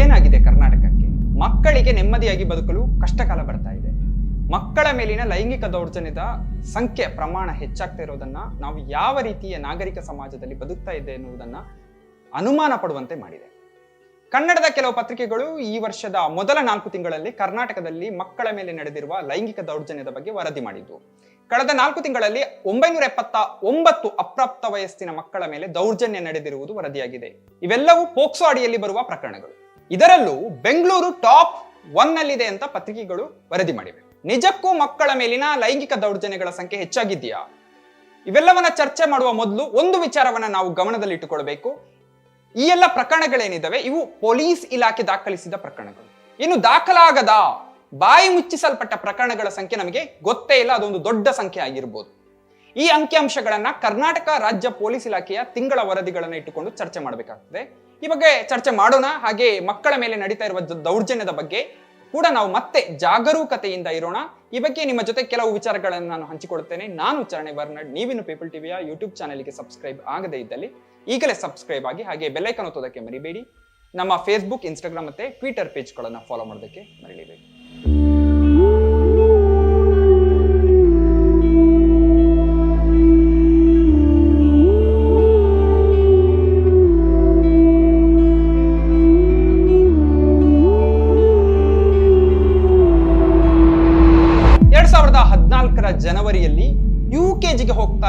ಏನಾಗಿದೆ ಕರ್ನಾಟಕಕ್ಕೆ? ಮಕ್ಕಳಿಗೆ ನೆಮ್ಮದಿಯಾಗಿ ಬದುಕಲು ಕಷ್ಟಕಾಲ ಬರ್ತಾ ಇದೆ. ಮಕ್ಕಳ ಮೇಲಿನ ಲೈಂಗಿಕ ದೌರ್ಜನ್ಯದ ಸಂಖ್ಯೆ, ಪ್ರಮಾಣ ಹೆಚ್ಚಾಗ್ತಾ ಇರೋದನ್ನ ನಾವು ಯಾವ ರೀತಿಯ ನಾಗರಿಕ ಸಮಾಜದಲ್ಲಿ ಬದುಕ್ತಾ ಇದೆ ಎನ್ನುವುದನ್ನ ಅನುಮಾನ ಪಡುವಂತೆ ಮಾಡಿದೆ. ಕನ್ನಡದ ಕೆಲವು ಪತ್ರಿಕೆಗಳು ಈ ವರ್ಷದ ಮೊದಲ ನಾಲ್ಕು ತಿಂಗಳಲ್ಲಿ ಕರ್ನಾಟಕದಲ್ಲಿ ಮಕ್ಕಳ ಮೇಲೆ ನಡೆದಿರುವ ಲೈಂಗಿಕ ದೌರ್ಜನ್ಯದ ಬಗ್ಗೆ ವರದಿ ಮಾಡಿದ್ದು. ಕಳೆದ ನಾಲ್ಕು ತಿಂಗಳಲ್ಲಿ ಒಂಬೈನೂರ ಎಪ್ಪತ್ತ ಒಂಬತ್ತು ಅಪ್ರಾಪ್ತ ವಯಸ್ಸಿನ ಮಕ್ಕಳ ಮೇಲೆ ದೌರ್ಜನ್ಯ ನಡೆದಿರುವುದು ವರದಿಯಾಗಿದೆ. ಇವೆಲ್ಲವೂ ಪೋಕ್ಸೋ ಅಡಿಯಲ್ಲಿ ಬರುವ ಪ್ರಕರಣಗಳು. ಇದರಲ್ಲೂ ಬೆಂಗಳೂರು ಟಾಪ್ ಒನ್ ನಲ್ಲಿದೆ ಅಂತ ಪತ್ರಿಕೆಗಳು ವರದಿ ಮಾಡಿವೆ. ನಿಜಕ್ಕೂ ಮಕ್ಕಳ ಮೇಲಿನ ಲೈಂಗಿಕ ದೌರ್ಜನ್ಯಗಳ ಸಂಖ್ಯೆ ಹೆಚ್ಚಾಗಿದೆಯಾ ಇವೆಲ್ಲವನ್ನ ಚರ್ಚೆ ಮಾಡುವ ಮೊದಲು ಒಂದು ವಿಚಾರವನ್ನ ನಾವು ಗಮನದಲ್ಲಿಟ್ಟುಕೊಳ್ಬೇಕು. ಈ ಎಲ್ಲ ಪ್ರಕರಣಗಳೇನಿದ್ದಾವೆ ಇವು ಪೊಲೀಸ್ ಇಲಾಖೆ ದಾಖಲಿಸಿದ ಪ್ರಕರಣಗಳು. ಇನ್ನು ದಾಖಲಾಗದ? ಬಾಯಿ ಮುಚ್ಚಿಸಲ್ಪಟ್ಟ ಪ್ರಕರಣಗಳ ಸಂಖ್ಯೆ ನಮಗೆ ಗೊತ್ತೇ ಇಲ್ಲ, ಅದೊಂದು ದೊಡ್ಡ ಸಂಖ್ಯೆ ಆಗಿರ್ಬೋದು. ಈ ಅಂಕಿಅಂಶಗಳನ್ನ ಕರ್ನಾಟಕ ರಾಜ್ಯ ಪೊಲೀಸ್ ಇಲಾಖೆಯ ತಿಂಗಳ ವರದಿಗಳನ್ನ ಇಟ್ಟುಕೊಂಡು ಚರ್ಚೆ ಮಾಡಬೇಕಾಗ್ತದೆ. ಈ ಬಗ್ಗೆ ಚರ್ಚೆ ಮಾಡೋಣ. ಹಾಗೆ ಮಕ್ಕಳ ಮೇಲೆ ನಡೀತಾ ಇರುವ ದೌರ್ಜನ್ಯದ ಬಗ್ಗೆ ಕೂಡ ನಾವು ಮತ್ತೆ ಜಾಗರೂಕತೆಯಿಂದ ಇರೋಣ. ಈ ಬಗ್ಗೆ ನಿಮ್ಮ ಜೊತೆ ಕೆಲವು ವಿಚಾರಗಳನ್ನು ನಾನು ಹಂಚಿಕೊಳ್ಳುತ್ತೇನೆ. ನಾನು ಚರಣೆ ಬರ್ನಡ್ ನೀವಿನ್ನು ಪೀಪಲ್ ಟಿವಿಯ ಯೂಟ್ಯೂಬ್ ಚಾನೆಲ್ಗೆ ಸಬ್ಸ್ಕ್ರೈಬ್ ಆಗದೇ ಇದ್ದಲ್ಲಿ ಈಗಲೇ ಸಬ್ಸ್ಕ್ರೈಬ್ ಆಗಿ ಹಾಗೆ ಬೆಲ್ಲೈಕನ್ ಒತ್ತೋದಕ್ಕೆ ಮರಿಬೇಡಿ. ನಮ್ಮ ಫೇಸ್ಬುಕ್ ಇನ್ಸ್ಟಾಗ್ರಾಮ್ ಮತ್ತೆ ಟ್ವಿಟರ್ ಪೇಜ್ಗಳನ್ನು ಫಾಲೋ ಮಾಡೋದಕ್ಕೆ ಮರಿಲೇಬೇಡಿ.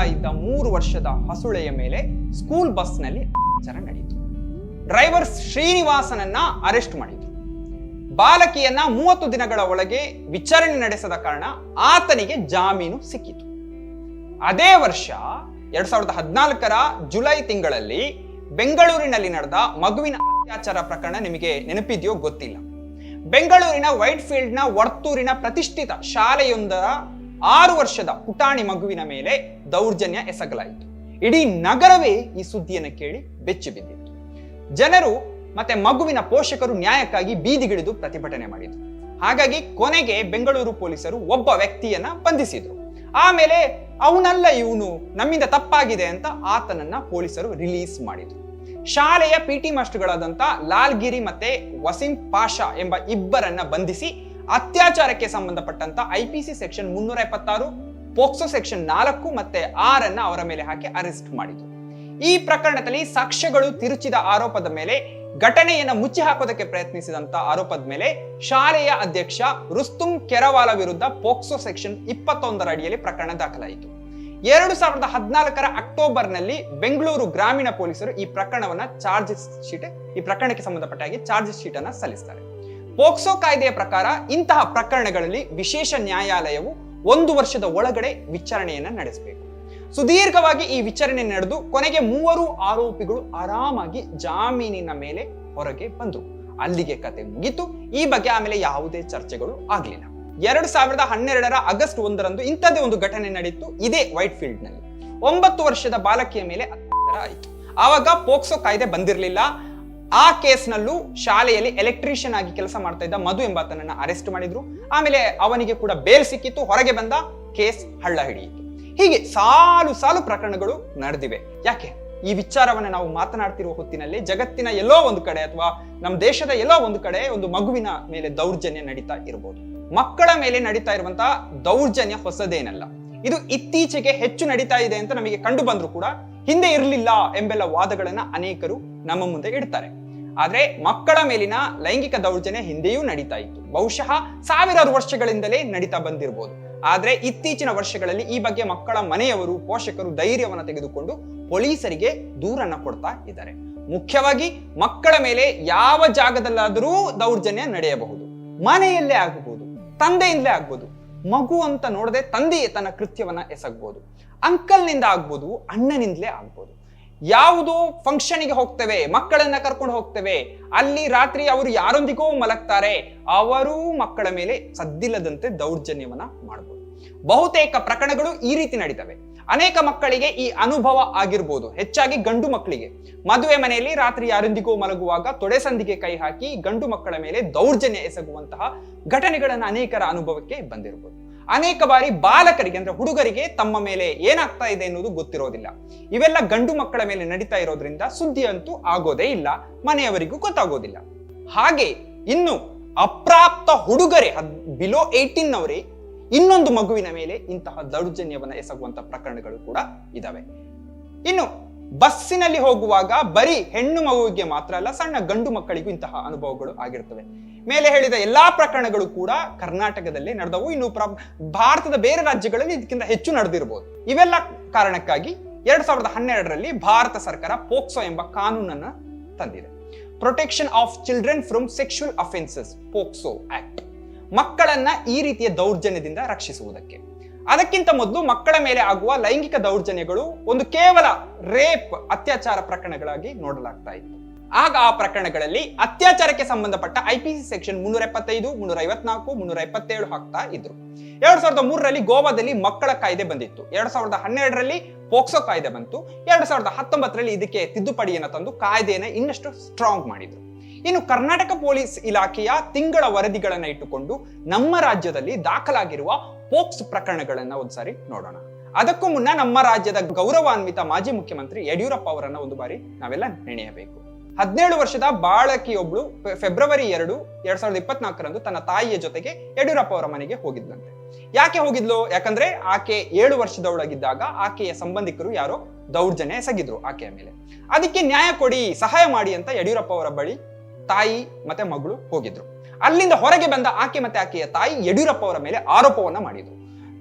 ಇದ್ದ ಮೂರು ವರ್ಷದ ಹಸುಳೆಯ ಮೇಲೆ ಸ್ಕೂಲ್ ಬಸ್ನಲ್ಲಿ ಅತ್ಯಾಚಾರ ನಡೆಯಿತು ಡ್ರೈವರ್ ಶ್ರೀನಿವಾಸನನ್ನ ಅರೆಸ್ಟ್ ಮಾಡಿದ್ರು. ಬಾಲಕಿಯನ್ನ ಮೂವತ್ತು ದಿನಗಳ ಒಳಗೆ ವಿಚಾರಣೆ ನಡೆಸದ ಕಾರಣ ಆತನಿಗೆ ಜಾಮೀನು ಸಿಕ್ಕಿತು. ಅದೇ ವರ್ಷ ಎರಡ್ ಸಾವಿರದ ಹದಿನಾಲ್ಕರ ಜುಲೈ ತಿಂಗಳಲ್ಲಿ ಬೆಂಗಳೂರಿನಲ್ಲಿ ನಡೆದ ಮಗುವಿನ ಅತ್ಯಾಚಾರ ಪ್ರಕರಣ ನಿಮಗೆ ನೆನಪಿದೆಯೋ ಗೊತ್ತಿಲ್ಲ. ಬೆಂಗಳೂರಿನ ವೈಟ್ ಫೀಲ್ಡ್ನ ವರ್ತೂರಿನ ಪ್ರತಿಷ್ಠಿತ ಶಾಲೆಯೊಂದರ ಆರು ವರ್ಷದ ಪುಟಾಣಿ ಮಗುವಿನ ಮೇಲೆ ದೌರ್ಜನ್ಯ ಎಸಗಲಾಯಿತು. ಇಡೀ ನಗರವೇ ಈ ಸುದ್ದಿಯನ್ನು ಕೇಳಿ ಬೆಚ್ಚಿ ಬಿದ್ದಿತ್ತು. ಜನರು ಮತ್ತೆ ಮಗುವಿನ ಪೋಷಕರು ನ್ಯಾಯಕ್ಕಾಗಿ ಬೀದಿಗಿಳಿದು ಪ್ರತಿಭಟನೆ ಮಾಡಿದ್ರು. ಹಾಗಾಗಿ ಕೊನೆಗೆ ಬೆಂಗಳೂರು ಪೊಲೀಸರು ಒಬ್ಬ ವ್ಯಕ್ತಿಯನ್ನ ಬಂಧಿಸಿದ್ರು. ಆಮೇಲೆ ಅವನಲ್ಲ ಇವನು, ನಮ್ಮಿಂದ ತಪ್ಪಾಗಿದೆ ಅಂತ ಆತನನ್ನ ಪೊಲೀಸರು ರಿಲೀಸ್ ಮಾಡಿದ್ರು. ಶಾಲೆಯ ಪಿ ಟಿ ಮಾಸ್ಟರ್ಗಳಾದಂತ ಲಾಲ್ಗಿರಿ ಮತ್ತೆ ವಸೀಂ ಪಾಷಾ ಎಂಬ ಇಬ್ಬರನ್ನ ಬಂಧಿಸಿ ಅತ್ಯಾಚಾರಕ್ಕೆ ಸಂಬಂಧಪಟ್ಟಂತ ಐ ಪಿ ಸಿ ಸೆಕ್ಷನ್ ಮುನ್ನೂರ ಎಪ್ಪತ್ತಾರು ಪೋಕ್ಸೋ ಸೆಕ್ಷನ್ ನಾಲ್ಕು ಮತ್ತೆ ಆರನ್ನ ಅವರ ಮೇಲೆ ಹಾಕಿ ಅರೆಸ್ಟ್ ಮಾಡಿತು ಈ ಪ್ರಕರಣದಲ್ಲಿ ಸಾಕ್ಷ್ಯಗಳು ತಿರುಚಿದ ಆರೋಪದ ಮೇಲೆ, ಘಟನೆಯನ್ನ ಮುಚ್ಚಿ ಹಾಕೋದಕ್ಕೆ ಪ್ರಯತ್ನಿಸಿದಂತ ಆರೋಪದ ಮೇಲೆ ಶಾಲೆಯ ಅಧ್ಯಕ್ಷ ರುಸ್ತುಂ ಕೆರವಾಲ ವಿರುದ್ಧ ಪೋಕ್ಸೋ ಸೆಕ್ಷನ್ ಇಪ್ಪತ್ತೊಂದರ ಅಡಿಯಲ್ಲಿ ಪ್ರಕರಣ ದಾಖಲಾಯಿತು. ಎರಡು ಸಾವಿರದ ಹದಿನಾಲ್ಕರ ಅಕ್ಟೋಬರ್ನಲ್ಲಿ ಬೆಂಗಳೂರು ಗ್ರಾಮೀಣ ಪೊಲೀಸರು ಈ ಪ್ರಕರಣವನ್ನ ಚಾರ್ಜ್ ಶೀಟ್ ಈ ಪ್ರಕರಣಕ್ಕೆ ಸಂಬಂಧಪಟ್ಟ ಹಾಗೆ ಚಾರ್ಜ್ ಶೀಟ್ ಅನ್ನ ಸಲ್ಲಿಸ್ತಾರೆ. ಪೋಕ್ಸೋ ಕಾಯ್ದೆಯ ಪ್ರಕಾರ ಇಂತಹ ಪ್ರಕರಣಗಳಲ್ಲಿ ವಿಶೇಷ ನ್ಯಾಯಾಲಯವು ಒಂದು ವರ್ಷದ ಒಳಗಡೆ ವಿಚಾರಣೆಯನ್ನ ನಡೆಸಬೇಕು. ಸುದೀರ್ಘವಾಗಿ ಈ ವಿಚಾರಣೆ ನಡೆದು ಕೊನೆಗೆ ಮೂವರು ಆರೋಪಿಗಳು ಆರಾಮಾಗಿ ಜಾಮೀನಿನ ಮೇಲೆ ಹೊರಗೆ ಬಂದರು. ಅಲ್ಲಿಗೆ ಕತೆ ಮುಗಿತು. ಈ ಬಗ್ಗೆ ಆಮೇಲೆ ಯಾವುದೇ ಚರ್ಚೆಗಳು ಆಗಲಿಲ್ಲ. ಎರಡು ಸಾವಿರದ ಹನ್ನೆರಡರ ಆಗಸ್ಟ್ ಒಂದರಂದು ಇಂಥದ್ದೇ ಒಂದು ಘಟನೆ ನಡೆಯಿತು ಇದೇ ವೈಟ್ ಫೀಲ್ಡ್ನಲ್ಲಿ ಒಂಬತ್ತು ವರ್ಷದ ಬಾಲಕಿಯ ಮೇಲೆ ಅತ್ಯಾಚಾರ ಆಯಿತು. ಆವಾಗ ಪೋಕ್ಸೋ ಕಾಯ್ದೆ ಬಂದಿರಲಿಲ್ಲ. ಆ ಕೇಸ್ನಲ್ಲೂ ಶಾಲೆಯಲ್ಲಿ ಎಲೆಕ್ಟ್ರಿಷಿಯನ್ ಆಗಿ ಕೆಲಸ ಮಾಡ್ತಾ ಇದ್ದ ಮಧು ಎಂಬಾತನನ್ನ ಅರೆಸ್ಟ್ ಮಾಡಿದ್ರು. ಆಮೇಲೆ ಅವನಿಗೆ ಕೂಡ ಬೇಲ್ ಸಿಕ್ಕಿತ್ತು, ಹೊರಗೆ ಬಂದ ಕೇಸ್ ಹಳ್ಳ ಹಿಡಿಯಿತು. ಹೀಗೆ ಸಾಲು ಸಾಲು ಪ್ರಕರಣಗಳು ನಡೆದಿವೆ. ಯಾಕೆ? ಈ ವಿಚಾರವನ್ನ ನಾವು ಮಾತನಾಡ್ತಿರುವ ಹೊತ್ತಿನಲ್ಲಿ ಜಗತ್ತಿನ ಎಲ್ಲೋ ಒಂದು ಕಡೆ ಅಥವಾ ನಮ್ಮ ದೇಶದ ಎಲ್ಲೋ ಒಂದು ಕಡೆ ಒಂದು ಮಗುವಿನ ಮೇಲೆ ದೌರ್ಜನ್ಯ ನಡೀತಾ ಇರಬಹುದು ಮಕ್ಕಳ ಮೇಲೆ ನಡೀತಾ ಇರುವಂತಹ ದೌರ್ಜನ್ಯ ಹೊಸದೇನಲ್ಲ. ಇದು ಇತ್ತೀಚೆಗೆ ಹೆಚ್ಚು ನಡೀತಾ ಇದೆ ಅಂತ ನಮಗೆ ಕಂಡು ಬಂದ್ರು ಕೂಡ ಹಿಂದೆ ಇರಲಿಲ್ಲ ಎಂಬೆಲ್ಲ ವಾದಗಳನ್ನ ಅನೇಕರು ನಮ್ಮ ಮುಂದೆ ಇಡ್ತಾರೆ. ಆದರೆ ಮಕ್ಕಳ ಮೇಲಿನ ಲೈಂಗಿಕ ದೌರ್ಜನ್ಯ ಹಿಂದೆಯೂ ನಡೀತಾ ಇತ್ತು. ಬಹುಶಃ ಸಾವಿರಾರು ವರ್ಷಗಳಿಂದಲೇ ನಡೀತಾ ಬಂದಿರಬಹುದು ಆದರೆ ಇತ್ತೀಚಿನ ವರ್ಷಗಳಲ್ಲಿ ಈ ಬಗ್ಗೆ ಮಕ್ಕಳ ಮನೆಯವರು, ಪೋಷಕರು ಧೈರ್ಯವನ್ನು ತೆಗೆದುಕೊಂಡು ಪೊಲೀಸರಿಗೆ ದೂರನ್ನ ಕೊಡ್ತಾ ಇದ್ದಾರೆ. ಮುಖ್ಯವಾಗಿ ಮಕ್ಕಳ ಮೇಲೆ ಯಾವ ಜಾಗದಲ್ಲಾದರೂ ದೌರ್ಜನ್ಯ ನಡೆಯಬಹುದು. ಮನೆಯಲ್ಲೇ ಆಗಬಹುದು ತಂದೆಯಿಂದಲೇ ಆಗ್ಬೋದು, ಮಗು ಅಂತ ನೋಡದೆ ತಂದೆಯೇ ತನ್ನ ಕೃತ್ಯವನ್ನ ಎಸಗ್ಬೋದು, ಅಂಕಲ್ನಿಂದ ಆಗ್ಬೋದು, ಅಣ್ಣನಿಂದಲೇ ಆಗ್ಬೋದು. ಯಾವುದೋ ಫಂಕ್ಷನ್ಗೆ ಹೋಗ್ತೇವೆ, ಮಕ್ಕಳನ್ನ ಕರ್ಕೊಂಡು ಹೋಗ್ತೇವೆ. ಅಲ್ಲಿ ರಾತ್ರಿ ಅವರು ಯಾರೊಂದಿಗೋ ಮಲಗ್ತಾರೆ, ಅವರು ಮಕ್ಕಳ ಮೇಲೆ ಸದ್ದಿಲ್ಲದಂತೆ ದೌರ್ಜನ್ಯವನ್ನ ಮಾಡಬಹುದು ಬಹುತೇಕ ಪ್ರಕರಣಗಳು ಈ ರೀತಿ ನಡೀತವೆ. ಅನೇಕ ಮಕ್ಕಳಿಗೆ ಈ ಅನುಭವ ಆಗಿರ್ಬೋದು. ಹೆಚ್ಚಾಗಿ ಗಂಡು ಮಕ್ಕಳಿಗೆ. ಮದುವೆ ಮನೆಯಲ್ಲಿ ರಾತ್ರಿ ಯಾರೊಂದಿಗೂ ಮಲಗುವಾಗ ತೊಡೆಸಂದಿಗೆ ಕೈ ಹಾಕಿ ಗಂಡು ಮಕ್ಕಳ ಮೇಲೆ ದೌರ್ಜನ್ಯ ಎಸಗುವಂತಹ ಘಟನೆಗಳನ್ನ ಅನೇಕರ ಅನುಭವಕ್ಕೆ ಬಂದಿರಬಹುದು ಅನೇಕ ಬಾರಿ ಬಾಲಕರಿಗೆ ಅಂದ್ರೆ ಹುಡುಗರಿಗೆ ತಮ್ಮ ಮೇಲೆ ಏನಾಗ್ತಾ ಇದೆ ಎನ್ನುವುದು ಗೊತ್ತಿರೋದಿಲ್ಲ. ಇವೆಲ್ಲ ಗಂಡು ಮಕ್ಕಳ ಮೇಲೆ ನಡೀತಾ ಇರೋದ್ರಿಂದ ಸುದ್ದಿ ಅಂತೂ ಆಗೋದೇ ಇಲ್ಲ, ಮನೆಯವರಿಗೂ ಗೊತ್ತಾಗೋದಿಲ್ಲ. ಹಾಗೆ ಇನ್ನು ಅಪ್ರಾಪ್ತ ಹುಡುಗರೇ ಬಿಲೋ ಏಯ್ಟೀನ್ ಅವರೇ ಇನ್ನೊಂದು ಮಗುವಿನ ಮೇಲೆ ಇಂತಹ ದೌರ್ಜನ್ಯವನ್ನು ಎಸಗುವಂತ ಪ್ರಕರಣಗಳು ಕೂಡ ಇದಾವೆ. ಇನ್ನು ಬಸ್ಸಿನಲ್ಲಿ ಹೋಗುವಾಗ ಬರೀ ಹೆಣ್ಣು ಮಗುವಿಗೆ ಮಾತ್ರ ಅಲ್ಲ, ಸಣ್ಣ ಗಂಡು ಮಕ್ಕಳಿಗೂ ಇಂತಹ ಅನುಭವಗಳು ಆಗಿರ್ತವೆ. ಮೇಲೆ ಹೇಳಿದ ಎಲ್ಲಾ ಪ್ರಕರಣಗಳು ಕೂಡ ಕರ್ನಾಟಕದಲ್ಲಿ ನಡೆದವು. ಇನ್ನು ಭಾರತದ ಬೇರೆ ರಾಜ್ಯಗಳಲ್ಲಿ ಇದಕ್ಕಿಂತ ಹೆಚ್ಚು ನಡೆದಿರಬಹುದು ಇವೆಲ್ಲ ಕಾರಣಕ್ಕಾಗಿ ಎರಡ್ ಸಾವಿರದ ಹನ್ನೆರಡರಲ್ಲಿ ಭಾರತ ಸರ್ಕಾರ ಪೋಕ್ಸೋ ಎಂಬ ಕಾನೂನನ್ನ ತಂದಿದೆ. Protection of children from sexual offences POCSO act ಮಕ್ಕಳನ್ನ ಈ ರೀತಿಯ ದೌರ್ಜನ್ಯದಿಂದ ರಕ್ಷಿಸುವುದಕ್ಕೆ. ಅದಕ್ಕಿಂತ ಮೊದಲು ಮಕ್ಕಳ ಮೇಲೆ ಆಗುವ ಲೈಂಗಿಕ ದೌರ್ಜನ್ಯಗಳು ಒಂದು ಕೇವಲ ರೇಪ್, ಅತ್ಯಾಚಾರ ಪ್ರಕರಣಗಳಾಗಿ ನೋಡಲಾಗ್ತಾ ಇತ್ತು. ಆಗ ಆ ಪ್ರಕರಣಗಳಲ್ಲಿ ಅತ್ಯಾಚಾರಕ್ಕೆ ಸಂಬಂಧಪಟ್ಟ ಐಪಿಸಿ ಸೆಕ್ಷನ್ ಮುನ್ನೂರ ಎಪ್ಪತ್ತೈದು ಮುನ್ನೂರ ಐವತ್ನಾಲ್ಕು ಮುನ್ನೂರ ಎಪ್ಪತ್ತೇಳು ಹಾಕ್ತಾ ಇದ್ರು. ಎರಡ್ ಸಾವಿರದ ಮೂರರಲ್ಲಿ ಗೋವಾದಲ್ಲಿ ಮಕ್ಕಳ ಕಾಯ್ದೆ ಬಂದಿತ್ತು. ಎರಡ್ ಸಾವಿರದ ಹನ್ನೆರಡರಲ್ಲಿ ಪೋಕ್ಸೋ ಕಾಯ್ದೆ ಬಂತು. ಎರಡ್ ಸಾವಿರದ ಹತ್ತೊಂಬತ್ತರಲ್ಲಿ ಇದಕ್ಕೆ ತಿದ್ದುಪಡಿಯನ್ನು ತಂದು ಕಾಯ್ದೆಯನ್ನು ಇನ್ನಷ್ಟು ಸ್ಟ್ರಾಂಗ್ ಮಾಡಿದ್ರು. ಇನ್ನು ಕರ್ನಾಟಕ ಪೊಲೀಸ್ ಇಲಾಖೆಯ ತಿಂಗಳ ವರದಿಗಳನ್ನ ಇಟ್ಟುಕೊಂಡು ನಮ್ಮ ರಾಜ್ಯದಲ್ಲಿ ದಾಖಲಾಗಿರುವ ಪೋಕ್ಸ್ ಪ್ರಕರಣಗಳನ್ನ ಒಂದ್ಸಾರಿ ನೋಡೋಣ. ಅದಕ್ಕೂ ಮುನ್ನ ನಮ್ಮ ರಾಜ್ಯದ ಗೌರವಾನ್ವಿತ ಮಾಜಿ ಮುಖ್ಯಮಂತ್ರಿ ಯಡಿಯೂರಪ್ಪ ಅವರನ್ನ ಒಂದು ಬಾರಿ ನಾವೆಲ್ಲ ನೆನೆಯಬೇಕು. ಹದಿನೇಳು ವರ್ಷದ ಬಾಳಕಿಯೊಬ್ಳು ಫೆಬ್ರವರಿ ಎರಡು, ಎರಡ್ ಸಾವಿರದ ಇಪ್ಪತ್ನಾಲ್ಕರಂದು ತನ್ನ ತಾಯಿಯ ಜೊತೆಗೆ ಯಡಿಯೂರಪ್ಪ ಅವರ ಮನೆಗೆ ಹೋಗಿದ್ಲಂತೆ ಯಾಕೆ ಹೋಗಿದ್ಲು? ಯಾಕಂದ್ರೆ ಆಕೆ ಏಳು ವರ್ಷದೊಳಗಿದ್ದಾಗ ಆಕೆಯ ಸಂಬಂಧಿಕರು ಯಾರೋ ದೌರ್ಜನ್ಯ ಎಸಗಿದ್ರು ಆಕೆಯ ಮೇಲೆ. ಅದಕ್ಕೆ ನ್ಯಾಯ ಕೊಡಿ, ಸಹಾಯ ಮಾಡಿ ಅಂತ ಯಡಿಯೂರಪ್ಪ ಅವರ ಬಳಿ ತಾಯಿ ಮತ್ತೆ ಮಗಳು ಹೋಗಿದ್ರು. ಅಲ್ಲಿಂದ ಹೊರಗೆ ಬಂದ ಆಕೆ ಮತ್ತೆ ಆಕೆಯ ತಾಯಿ ಯಡಿಯೂರಪ್ಪ ಅವರ ಮೇಲೆ ಆರೋಪವನ್ನ ಮಾಡಿದ್ರು.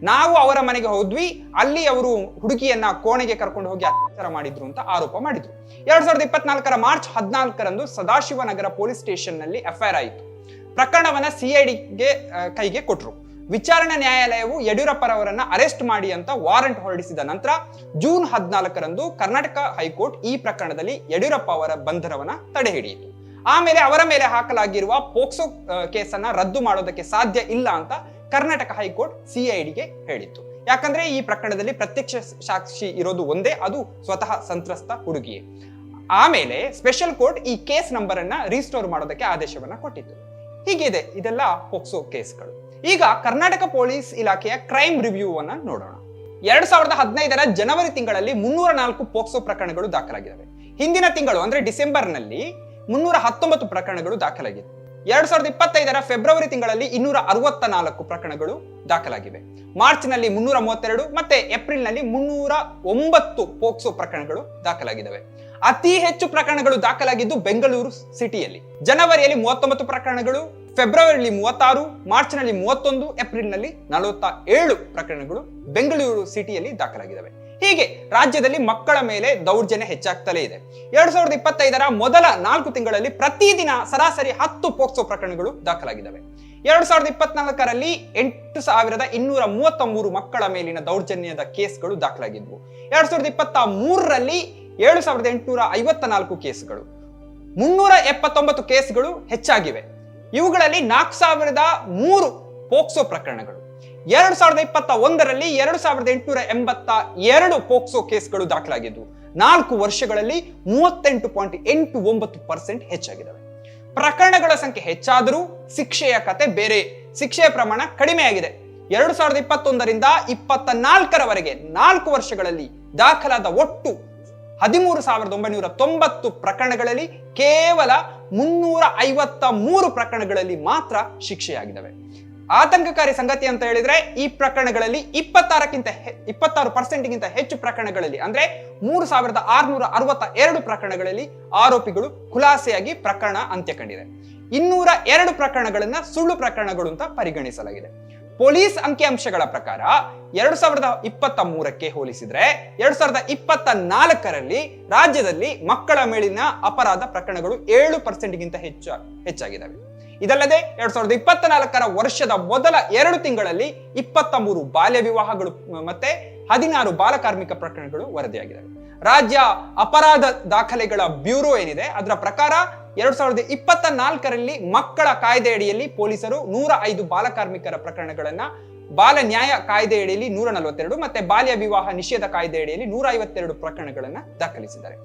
ನಾವು ಅವರ ಮನೆಗೆ ಹೋದ್ವಿ, ಅಲ್ಲಿ ಅವರು ಹುಡುಗಿಯನ್ನ ಕೋಣೆಗೆ ಕರ್ಕೊಂಡು ಹೋಗಿ ಅತ್ಯಾಚಾರ ಮಾಡಿದ್ರು ಅಂತ ಆರೋಪ ಮಾಡಿದ್ರು. ಎರಡ್ ಸಾವಿರದ ಇಪ್ಪತ್ನಾಲ್ಕರ ಮಾರ್ಚ್ ಹದಿನಾಲ್ಕರಂದು ಸದಾಶಿವನಗರ ಪೊಲೀಸ್ ಸ್ಟೇಷನ್ನಲ್ಲಿ ಎಫ್ಐಆರ್ ಆಯಿತು. ಪ್ರಕರಣವನ್ನ ಸಿಐಡಿಗೆ ಕೈಗೆ ಕೊಟ್ರು. ವಿಚಾರಣಾ ನ್ಯಾಯಾಲಯವು ಯಡಿಯೂರಪ್ಪರವರನ್ನ ಅರೆಸ್ಟ್ ಮಾಡಿ ಅಂತ ವಾರೆಂಟ್ ಹೊರಡಿಸಿದ ನಂತರ ಜೂನ್ ಹದಿನಾಲ್ಕರಂದು ಕರ್ನಾಟಕ ಹೈಕೋರ್ಟ್ ಈ ಪ್ರಕರಣದಲ್ಲಿ ಯಡಿಯೂರಪ್ಪ ಅವರ ಬಂಧನವನ್ನ ತಡೆ ಹಿಡಿಯಿತು. ಆಮೇಲೆ ಅವರ ಮೇಲೆ ಹಾಕಲಾಗಿರುವ ಪೋಕ್ಸೋ ಕೇಸನ್ನ ರದ್ದು ಮಾಡೋದಕ್ಕೆ ಸಾಧ್ಯ ಇಲ್ಲ ಅಂತ ಕರ್ನಾಟಕ ಹೈಕೋರ್ಟ್ ಸಿಐಡಿಗೆ ಹೇಳಿತ್ತು. ಯಾಕಂದ್ರೆ ಈ ಪ್ರಕರಣದಲ್ಲಿ ಪ್ರತ್ಯಕ್ಷ ಸಾಕ್ಷಿ ಇರೋದು ಒಂದೇ, ಅದು ಸ್ವತಃ ಸಂತ್ರಸ್ತ ಹುಡುಗಿಯೇ. ಆಮೇಲೆ ಸ್ಪೆಷಲ್ ಕೋರ್ಟ್ ಈ ಕೇಸ್ ನಂಬರ್ ಅನ್ನ ರೀಸ್ಟೋರ್ ಮಾಡೋದಕ್ಕೆ ಆದೇಶವನ್ನ ಕೊಟ್ಟಿತ್ತು. ಹೀಗಿದೆ, ಇದೆಲ್ಲ ಪೋಕ್ಸೋ ಕೇಸ್ಗಳು. ಈಗ ಕರ್ನಾಟಕ ಪೊಲೀಸ್ ಇಲಾಖೆಯ ಕ್ರೈಮ್ ರಿವ್ಯೂ ಅನ್ನ ನೋಡೋಣ. ಎರಡ್ ಸಾವಿರದ ಹದಿನೈದರ ಜನವರಿ ತಿಂಗಳಲ್ಲಿ ಮುನ್ನೂರ ನಾಲ್ಕು ಪೋಕ್ಸೋ ಪ್ರಕರಣಗಳು ದಾಖಲಾಗಿದ್ದಾವೆ. ಹಿಂದಿನ ತಿಂಗಳು, ಅಂದ್ರೆ ಡಿಸೆಂಬರ್ನಲ್ಲಿ ಮುನ್ನೂರ ಹತ್ತೊಂಬತ್ತು ಪ್ರಕರಣಗಳು ದಾಖಲಾಗಿವೆ ಎರಡ್ ಸಾವಿರದ ಇಪ್ಪತ್ತೈದರ ಫೆಬ್ರವರಿ ತಿಂಗಳಲ್ಲಿ ಇನ್ನೂರ ಅರವತ್ತ ನಾಲ್ಕು ಪ್ರಕರಣಗಳು ದಾಖಲಾಗಿವೆ. ಮಾರ್ಚ್ನಲ್ಲಿ ಮುನ್ನೂರ ಮೂವತ್ತೆರಡು ಮತ್ತೆ ಏಪ್ರಿಲ್ನಲ್ಲಿ ಮುನ್ನೂರ ಒಂಬತ್ತು ಪೋಕ್ಸೋ ಪ್ರಕರಣಗಳು ದಾಖಲಾಗಿದ್ದಾವೆ. ಅತಿ ಹೆಚ್ಚು ಪ್ರಕರಣಗಳು ದಾಖಲಾಗಿದ್ದು ಬೆಂಗಳೂರು ಸಿಟಿಯಲ್ಲಿ. ಜನವರಿಯಲ್ಲಿ ಮೂವತ್ತೊಂಬತ್ತು ಪ್ರಕರಣಗಳು, ಫೆಬ್ರವರಿಯಲ್ಲಿ ಮೂವತ್ತಾರು, ಮಾರ್ಚ್ನಲ್ಲಿ ಮೂವತ್ತೊಂದು, ಏಪ್ರಿಲ್ನಲ್ಲಿ ನಲವತ್ತ ಏಳು ಪ್ರಕರಣಗಳು ಬೆಂಗಳೂರು ಸಿಟಿಯಲ್ಲಿ ದಾಖಲಾಗಿದ್ದಾವೆ. ಹೀಗೆ ರಾಜ್ಯದಲ್ಲಿ ಮಕ್ಕಳ ಮೇಲೆ ದೌರ್ಜನ್ಯ ಹೆಚ್ಚಾಗ್ತಲೇ ಇದೆ. ಎರಡ್ ಸಾವಿರದ ಇಪ್ಪತ್ತೈದರ ಮೊದಲ ನಾಲ್ಕು ತಿಂಗಳಲ್ಲಿ ಪ್ರತಿದಿನ ಸರಾಸರಿ ಹತ್ತು ಪೋಕ್ಸೋ ಪ್ರಕರಣಗಳು ದಾಖಲಾಗಿದ್ದಾವೆ. ಎರಡ್ ಸಾವಿರದ ಇಪ್ಪತ್ನಾಲ್ಕರಲ್ಲಿ ಎಂಟು ಸಾವಿರದ ಇನ್ನೂರ ಮೂವತ್ತ ಮೂರು ಮಕ್ಕಳ ಮೇಲಿನ ದೌರ್ಜನ್ಯದ ಕೇಸ್ಗಳು ದಾಖಲಾಗಿದ್ವು. ಎರಡ್ ಸಾವಿರದ ಇಪ್ಪತ್ತ ಮೂರರಲ್ಲಿ ಏಳು ಸಾವಿರದ ಎಂಟುನೂರ ಐವತ್ತ ನಾಲ್ಕು ಕೇಸ್ಗಳು. ಮುನ್ನೂರ ಎಪ್ಪತ್ತೊಂಬತ್ತು ಕೇಸ್ಗಳು ಹೆಚ್ಚಾಗಿವೆ. ಇವುಗಳಲ್ಲಿ ನಾಲ್ಕು ಸಾವಿರದ ಮೂರು ಪೋಕ್ಸೋ ಪ್ರಕರಣಗಳು. ಎರಡು ಸಾವಿರದ ಇಪ್ಪತ್ತ ಒಂದರಲ್ಲಿ ಎರಡು ಸಾವಿರದ ಎಂಟುನೂರ ಎಂಬತ್ತ ಎರಡು ಪೋಕ್ಸೋ ಕೇಸ್ಗಳು ದಾಖಲಾಗಿದ್ದು, ನಾಲ್ಕು ವರ್ಷಗಳಲ್ಲಿ ಮೂವತ್ತೆಂಟು ಪಾಯಿಂಟ್ ಎಂಟು ಒಂಬತ್ತು ಪರ್ಸೆಂಟ್ ಹೆಚ್ಚಾಗಿದ್ದಾವೆ. ಪ್ರಕರಣಗಳ ಸಂಖ್ಯೆ ಹೆಚ್ಚಾದರೂ ಶಿಕ್ಷೆಯ ಕತೆ ಬೇರೆ, ಶಿಕ್ಷೆಯ ಪ್ರಮಾಣ ಕಡಿಮೆಯಾಗಿದೆ. ಎರಡು ಸಾವಿರದ ಇಪ್ಪತ್ತೊಂದರಿಂದ ಇಪ್ಪತ್ತ ನಾಲ್ಕರವರೆಗೆ ನಾಲ್ಕು ವರ್ಷಗಳಲ್ಲಿ ದಾಖಲಾದ ಒಟ್ಟು ಹದಿಮೂರು ಸಾವಿರದ ಒಂಬೈನೂರ ತೊಂಬತ್ತು ಪ್ರಕರಣಗಳಲ್ಲಿ ಕೇವಲ ಮುನ್ನೂರ ಐವತ್ತ ಮೂರು ಪ್ರಕರಣಗಳಲ್ಲಿ ಮಾತ್ರ ಶಿಕ್ಷೆಯಾಗಿದ್ದಾವೆ. ಆತಂಕಕಾರಿ ಸಂಗತಿ ಅಂತ ಹೇಳಿದ್ರೆ ಈ ಪ್ರಕರಣಗಳಲ್ಲಿ ಇಪ್ಪತ್ತಾರಕ್ಕಿಂತ ಇಪ್ಪತ್ತಾರು ಪರ್ಸೆಂಟ್ಗಿಂತ ಹೆಚ್ಚು ಪ್ರಕರಣಗಳಲ್ಲಿ, ಅಂದ್ರೆ ಮೂರು ಸಾವಿರದ ಆರುನೂರ ಅರವತ್ತ ಎರಡು ಪ್ರಕರಣಗಳಲ್ಲಿ ಆರೋಪಿಗಳು ಖುಲಾಸೆಯಾಗಿ ಪ್ರಕರಣ ಅಂತ್ಯ ಕಂಡಿದೆ ಇನ್ನೂರ ಎರಡು ಪ್ರಕರಣಗಳನ್ನ ಸುಳ್ಳು ಪ್ರಕರಣಗಳು ಅಂತ ಪರಿಗಣಿಸಲಾಗಿದೆ. ಪೊಲೀಸ್ ಅಂಕಿಅಂಶಗಳ ಪ್ರಕಾರ ಎರಡು ಸಾವಿರದ ಇಪ್ಪತ್ತ ಮೂರಕ್ಕೆ ಹೋಲಿಸಿದ್ರೆ ಎರಡು ಸಾವಿರದ ಇಪ್ಪತ್ತ ನಾಲ್ಕರಲ್ಲಿ ರಾಜ್ಯದಲ್ಲಿ ಮಕ್ಕಳ ಮೇಲಿನ ಅಪರಾಧ ಪ್ರಕರಣಗಳು ಏಳು ಪರ್ಸೆಂಟ್ಗಿಂತ ಹೆಚ್ಚು, ಹೆಚ್ಚಾಗಿದ್ದಾವೆ. ಇದಲ್ಲದೆ ಎರಡ್ ಸಾವಿರದ ಇಪ್ಪತ್ತ ನಾಲ್ಕರ ವರ್ಷದ ಮೊದಲ ಎರಡು ತಿಂಗಳಲ್ಲಿ ಇಪ್ಪತ್ತ ಮೂರು ಬಾಲ್ಯ ವಿವಾಹಗಳು ಮತ್ತೆ ಹದಿನಾರು ಬಾಲಕಾರ್ಮಿಕ ಪ್ರಕರಣಗಳು ವರದಿಯಾಗಿದೆ ರಾಜ್ಯ ಅಪರಾಧ ದಾಖಲೆಗಳ ಬ್ಯೂರೋ ಏನಿದೆ, ಅದರ ಪ್ರಕಾರ ಎರಡ್ ಸಾವಿರದ ಇಪ್ಪತ್ತ ನಾಲ್ಕರಲ್ಲಿ ಮಕ್ಕಳ ಕಾಯ್ದೆ ಅಡಿಯಲ್ಲಿ ಪೊಲೀಸರು ನೂರ ಐದು ಬಾಲಕಾರ್ಮಿಕರ ಪ್ರಕರಣಗಳನ್ನ, ಬಾಲ ನ್ಯಾಯ ಕಾಯ್ದೆ ಅಡಿಯಲ್ಲಿ ನೂರ ನಲವತ್ತೆರಡು ಮತ್ತೆ ಬಾಲ್ಯ ವಿವಾಹ ನಿಷೇಧ ಕಾಯ್ದೆ ಅಡಿಯಲ್ಲಿ ನೂರ ಐವತ್ತೆರಡು ಪ್ರಕರಣಗಳನ್ನ ದಾಖಲಿಸಿದ್ದಾರೆ.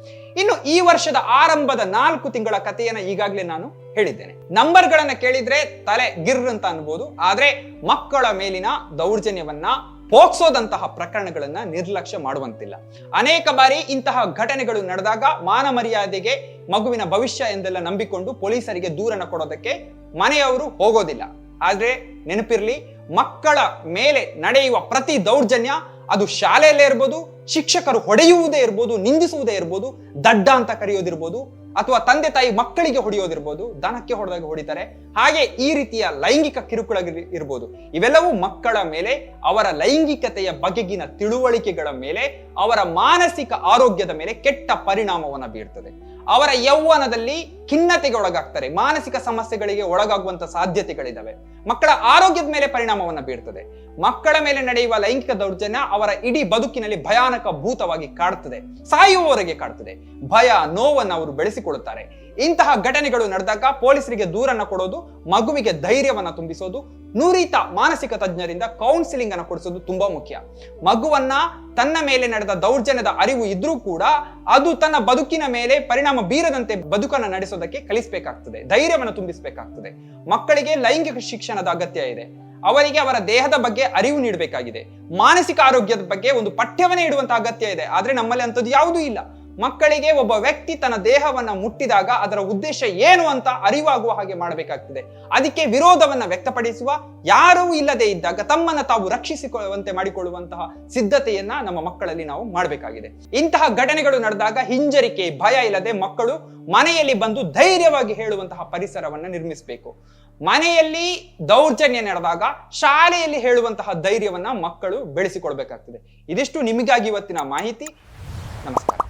ಇನ್ನು ಈ ವರ್ಷದ ಆರಂಭದ ನಾಲ್ಕು ತಿಂಗಳ ಕಥೆಯನ್ನ ಈಗಾಗಲೇ ನಾನು ಹೇಳಿದ್ದೇನೆ. ನಂಬರ್ಗಳನ್ನ ಕೇಳಿದ್ರೆ ತಲೆ ಗಿರ್ ಅಂತ ಅನ್ಬೋದು. ಆದ್ರೆ ಮಕ್ಕಳ ಮೇಲಿನ ದೌರ್ಜನ್ಯವನ್ನ ಪೋಕ್ಸೋದಂತಹ ಪ್ರಕರಣಗಳನ್ನ ನಿರ್ಲಕ್ಷ್ಯ ಮಾಡುವಂತಿಲ್ಲ. ಅನೇಕ ಬಾರಿ ಇಂತಹ ಘಟನೆಗಳು ನಡೆದಾಗ ಮಾನ ಮರ್ಯಾದೆಗೆ ಮಗುವಿನ ಭವಿಷ್ಯ ಎಂದೆಲ್ಲ ನಂಬಿಕೊಂಡು ಪೊಲೀಸರಿಗೆ ದೂರನ ಕೊಡೋದಕ್ಕೆ ಮನೆಯವರು ಹೋಗೋದಿಲ್ಲ. ಆದ್ರೆ ನೆನಪಿರ್ಲಿ ಮಕ್ಕಳ ಮೇಲೆ ನಡೆಯುವ ಪ್ರತಿ ದೌರ್ಜನ್ಯ ಅದು ಶಾಲೆಯಲ್ಲೇ ಇರ್ಬೋದು ಶಿಕ್ಷಕರು ಹೊಡೆಯುವುದೇ ಇರ್ಬೋದು, ನಿಂದಿಸುವುದೇ ಇರ್ಬೋದು, ದಡ್ಡ ಅಂತ ಕರೆಯೋದಿರ್ಬೋದು, ಅಥವಾ ತಂದೆ ತಾಯಿ ಮಕ್ಕಳಿಗೆ ಹೊಡೆಯೋದಿರ್ಬೋದು, ದನಕ್ಕೆ ಹೊಡೆದಾಗ ಹೊಡಿತಾರೆ. ಹಾಗೆ ಈ ರೀತಿಯ ಲೈಂಗಿಕ ಕಿರುಕುಳ ಇರ್ಬೋದು. ಇವೆಲ್ಲವೂ ಮಕ್ಕಳ ಮೇಲೆ, ಅವರ ಲೈಂಗಿಕತೆಯ ಬಗೆಗಿನ ತಿಳುವಳಿಕೆಗಳ ಮೇಲೆ, ಅವರ ಮಾನಸಿಕ ಆರೋಗ್ಯದ ಮೇಲೆ ಕೆಟ್ಟ ಪರಿಣಾಮವನ್ನು ಬೀರ್ತದೆ. ಅವರ ಯೌವನದಲ್ಲಿ ಖಿನ್ನತೆಗೆ ಒಳಗಾಗ್ತಾರೆ ಮಾನಸಿಕ ಸಮಸ್ಯೆಗಳಿಗೆ ಒಳಗಾಗುವಂತ ಸಾಧ್ಯತೆಗಳಿದಾವೆ. ಮಕ್ಕಳ ಆರೋಗ್ಯದ ಮೇಲೆ ಪರಿಣಾಮವನ್ನ ಬೀರ್ತದೆ. ಮಕ್ಕಳ ಮೇಲೆ ನಡೆಯುವ ಲೈಂಗಿಕ ದೌರ್ಜನ್ಯ ಅವರ ಇಡೀ ಬದುಕಿನಲ್ಲಿ ಭಯಾನಕ ಭೂತವಾಗಿ ಕಾಡುತ್ತದೆ ಸಾಯುವವರೆಗೆ ಕಾಡುತ್ತದೆ ಭಯ, ನೋವನ್ನು ಅವರು ಬೆಳೆಸಿಕೊಳ್ಳುತ್ತಾರೆ. ಇಂತಹ ಘಟನೆಗಳು ನಡೆದಾಗ ಪೊಲೀಸರಿಗೆ ದೂರನ್ನ ಕೊಡೋದು, ಮಗುವಿಗೆ ಧೈರ್ಯವನ್ನ ತುಂಬಿಸೋದು, ನುರಿತ ಮಾನಸಿಕ ತಜ್ಞರಿಂದ ಕೌನ್ಸಿಲಿಂಗ್ ಅನ್ನು ಕೊಡಿಸೋದು ತುಂಬಾ ಮುಖ್ಯ. ಮಗುವನ್ನ ತನ್ನ ಮೇಲೆ ನಡೆದ ದೌರ್ಜನ್ಯದ ಅರಿವು ಇದ್ರೂ ಕೂಡ ಅದು ತನ್ನ ಬದುಕಿನ ಮೇಲೆ ಪರಿಣಾಮ ಬೀರದಂತೆ ಬದುಕನ್ನು ನಡೆಸೋದಕ್ಕೆ ಕಲಿಸಬೇಕಾಗ್ತದೆ, ಧೈರ್ಯವನ್ನು ತುಂಬಿಸಬೇಕಾಗ್ತದೆ. ಮಕ್ಕಳಿಗೆ ಲೈಂಗಿಕ ಶಿಕ್ಷಣದ ಅಗತ್ಯ ಇದೆ. ಅವರಿಗೆ ಅವರ ದೇಹದ ಬಗ್ಗೆ ಅರಿವು ನೀಡಬೇಕಾಗಿದೆ. ಮಾನಸಿಕ ಆರೋಗ್ಯದ ಬಗ್ಗೆ ಒಂದು ಪಠ್ಯವನ್ನೇ ಇಡುವಂತಹ ಅಗತ್ಯ ಇದೆ. ಆದ್ರೆ ನಮ್ಮಲ್ಲಿ ಅಂಥದ್ದು ಯಾವುದೂ ಇಲ್ಲ. ಮಕ್ಕಳಿಗೆ ಒಬ್ಬ ವ್ಯಕ್ತಿ ತನ್ನ ದೇಹವನ್ನ ಮುಟ್ಟಿದಾಗ ಅದರ ಉದ್ದೇಶ ಏನು ಅಂತ ಅರಿವಾಗುವ ಹಾಗೆ ಮಾಡಬೇಕಾಗ್ತದೆ. ಅದಕ್ಕೆ ವಿರೋಧವನ್ನ ವ್ಯಕ್ತಪಡಿಸುವ ಯಾರೂ ಇಲ್ಲದೆ ಇದ್ದಾಗ ತಮ್ಮನ್ನ ತಾವು ರಕ್ಷಿಸಿಕೊಳ್ಳುವಂತೆ ಮಾಡಿಕೊಳ್ಳುವಂತಹ ಸಿದ್ಧತೆಯನ್ನ ನಮ್ಮ ಮಕ್ಕಳಲ್ಲಿ ನಾವು ಮಾಡಬೇಕಾಗಿದೆ. ಇಂತಹ ಘಟನೆಗಳು ನಡೆದಾಗ ಹಿಂಜರಿಕೆ, ಭಯ ಇಲ್ಲದೆ ಮಕ್ಕಳು ಮನೆಯಲ್ಲಿ ಬಂದು ಧೈರ್ಯವಾಗಿ ಹೇಳುವಂತಹ ಪರಿಸರವನ್ನ ನಿರ್ಮಿಸಬೇಕು. ಮನೆಯಲ್ಲಿ ದೌರ್ಜನ್ಯ ನಡೆದಾಗ ಶಾಲೆಯಲ್ಲಿ ಹೇಳುವಂತಹ ಧೈರ್ಯವನ್ನ ಮಕ್ಕಳು ಬೆಳೆಸಿಕೊಳ್ಬೇಕಾಗ್ತದೆ. ಇದಿಷ್ಟು ನಿಮಗಾಗಿ ಇವತ್ತಿನ ಮಾಹಿತಿ. ನಮಸ್ಕಾರ.